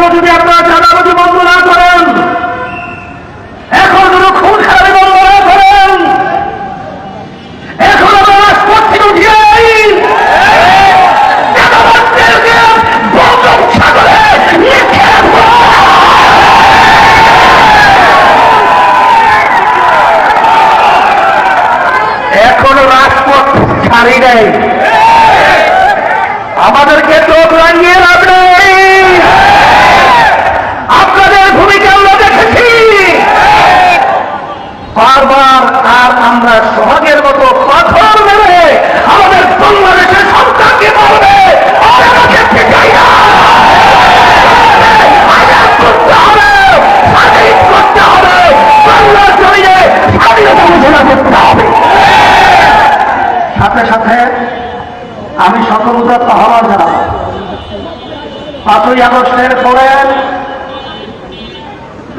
এখনও যদি আপনারা আগস্টের পরে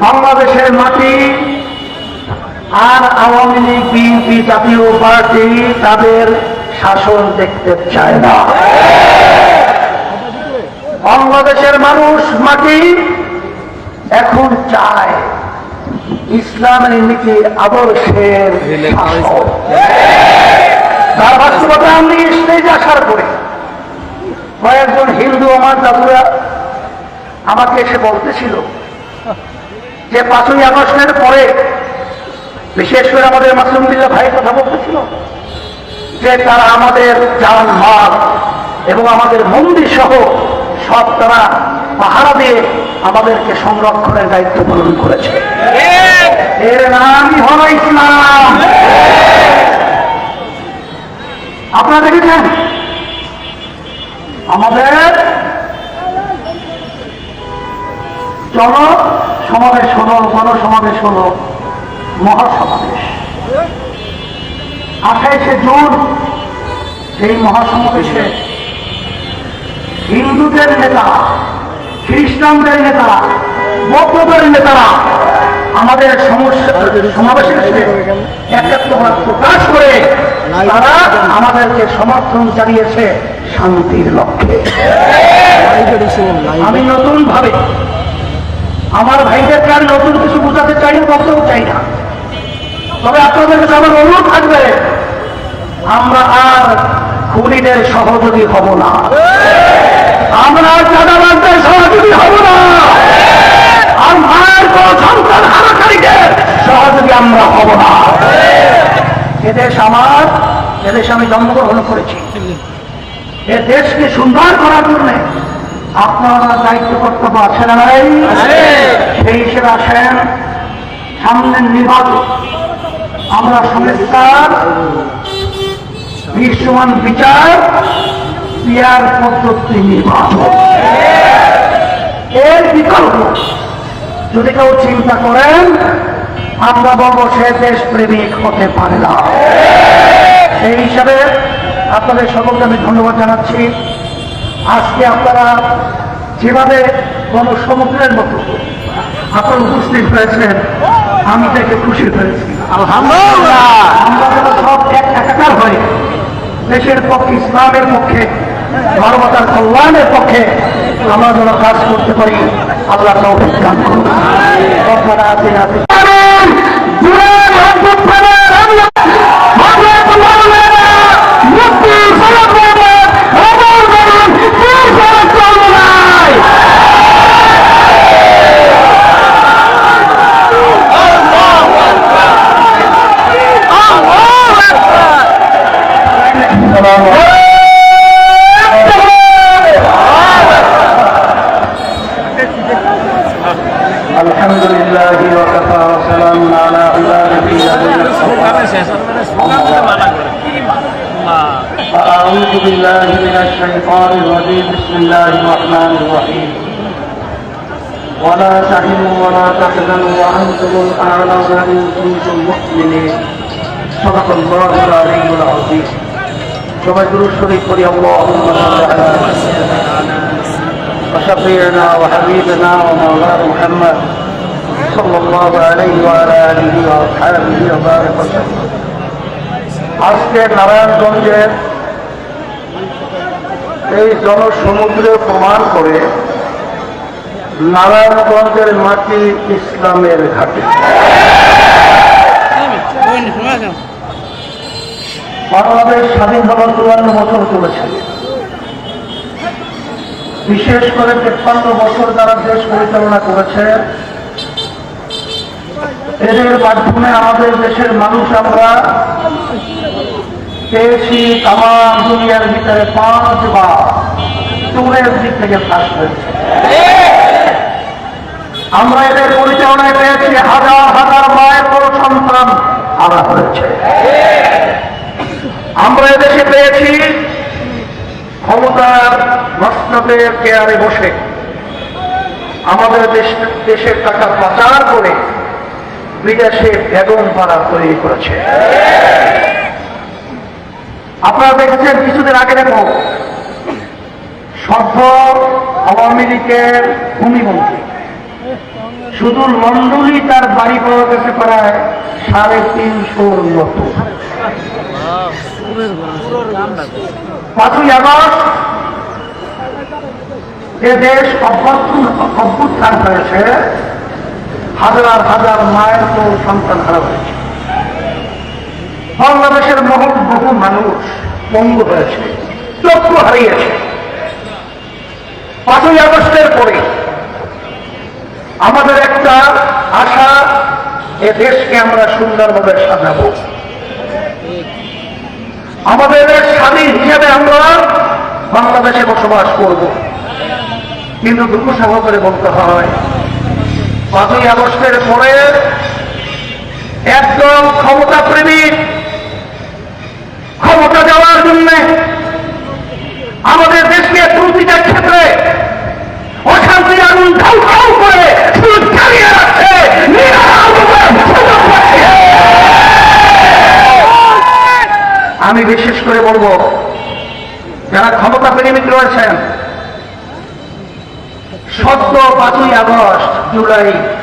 বাংলাদেশের মাটি আর আওয়ামী লীগ, বিএনপি জাতীয় পার্টি তাদের শাসন দেখতে চায় না বাংলাদেশের মানুষ মাটি এখন চায় ইসলামের নীতি আদর্শের। তার বাস্তবতা আমি স্টেজে আসার পরে কয়েকজন হিন্দু, আমার দাদুরা আমাকে এসে বলতেছিল যে পাঁচই আগস্টের পরে, বিশেষ করে আমাদের মাসুম বিল্লা ভাই কথা বলতেছিল যে তারা আমাদের জান মাল এবং আমাদের মন্দির সহ সব তারা পাহারা দিয়ে আমাদেরকে সংরক্ষণের দায়িত্ব পালন করেছে। এর নামই হল ইসলাম। আপনারা দেখেছেন? আমাদের জন সমাবেশ হলো গণসমাবেশ হলো মহাসমাবেশ। আঠাইশে জুন সেই মহাসমাবেশে হিন্দুদের নেতারা খ্রিস্টানদের নেতারা বৌদ্ধদের নেতারা আমাদের সমস্যা সমাবেশের একাত্মবাদ প্রকাশ করে তারা আমাদেরকে সমর্থন জানিয়েছে শান্তির লক্ষ্যে। আমি নতুন ভাবে আমার ভাইদেরকে আর নতুন কিছু বোঝাতে চাই না, বলতেও চাই না। তবে আপনাদের কাছে আমার অনুরোধ থাকবে, আমরা আর খুনিদের সহযোগী হব না। আমরা আর চাঁদাবাজদের সহযোগী হব না। আর মায়ের কোন সন্তান হারাকারীদের সহযোগী আমরা হব না। এদেশ আমার এদেশে আমি জন্মগ্রহণ করেছি। এ দেশকে সুন্দর করার জন্য আপনারা দায়িত্ব কর্তব্য আছে না নাই সেই হিসেবে আসেন সামনের নির্বাচন। আমরা সংস্কার বিশ্বমান বিচার পিয়ার পদ্ধতি নির্বাচন। এর বিকল্প যদি কেউ চিন্তা করেন আমরা বলব সে দেশ প্রেমিক হতে পারে না। সেই হিসাবে আপনাদের সকলকে আমি ধন্যবাদ জানাচ্ছি। আজকে আপনারা যেভাবে গণসমুদ্রের মতো আপনারা উপস্থিত হয়েছেন, আমি দেখে খুশি হয়েছি। আলহামদুলিল্লাহ হয়ে দেশের পক্ষে, ইসলামের পক্ষে, মানবতার কল্যাণের পক্ষে আমরা যেন কাজ করতে পারি। আল্লাহ তৌফিক আপনারা আছেন আছেন الحمد لله وكفى وسلام على عباده الذين أعوذ بالله من الشيطان الرجيم بسم الله الرحمن الرحيم ولا تهنوا ولا تحزنوا وأنتم الأعلون إن كنتم مؤمنين صدق الله العلي العظيم সবাই দুরুদ শরীফ করি اللهم صل على وشفيعنا وحبيبنا ومولانا محمد صلى الله عليه وعلى آله وأصحابه وبارك وسلم আজকে নারায়ণগঞ্জের এই জনসমুদ্রে প্রমাণ করে নারায়ণগঞ্জের মাটি ইসলামের ঘাটে বাংলাদেশ স্বাধীন হওয়ার চুয়ান্ন বছর চলেছে বিশেষ করে তেপ্পান্ন বছর যারা দেশ পরিচালনা করেছে এদের মাধ্যমে আমাদের দেশের মানুষ আমরা পেয়েছি তামাম দুনিয়ার ভিতরে পাঁচবার। চুলের দিক থেকে ফাঁস হয়েছে। আমরা এদের পরিচালনায় পেয়েছি হাজার হাজার মায়ের বড় সন্তান আনা হয়েছে। আমরা এদেশে পেয়েছি ক্ষমতার মসনদের কেয়ারে বসে। আমাদের দেশ দেশের টাকা পাচার করে বিদেশে বেগম পাড়া তৈরি করেছে। আপনারা দেখেছেন কিছুদিন আগে দেখো সভ্য আওয়ামী লীগের ভূমিমন্ত্রী। শুধু মন্ডলী তার বাড়ি পাওয়া গেছে প্রায় সাড়ে তিনশোর মতো পাঁচই আগস্ট যে দেশ অভ্যুত্থান হয়েছে। হাজার হাজার মায়ের তো সন্তান হারা হয়েছে। বাংলাদেশের বহু বহু মানুষ পঙ্গু হয়েছে, লক্ষ্য হারিয়েছে। পাঁচই আগস্টের পরে আমাদের একটা আশা, এ দেশকে আমরা সুন্দরভাবে সাজাবো। আমাদের স্বাধীন হিসাবে আমরা বাংলাদেশে বসবাস করব। কিন্তু দুঃখ সহকারে বলতে হয় পাঁচই আগস্টের পরে একদম ক্ষমতা প্রেমিক ক্ষমতা দেওয়ার জন্য আমাদের দেশকে প্রতিটা ক্ষেত্রে অশান্তির আগুন করে। আমি বিশেষ করে বলব, যারা ক্ষমতা প্রেমিক রয়েছেন সদ্য পাঁচই আগস্ট 出来。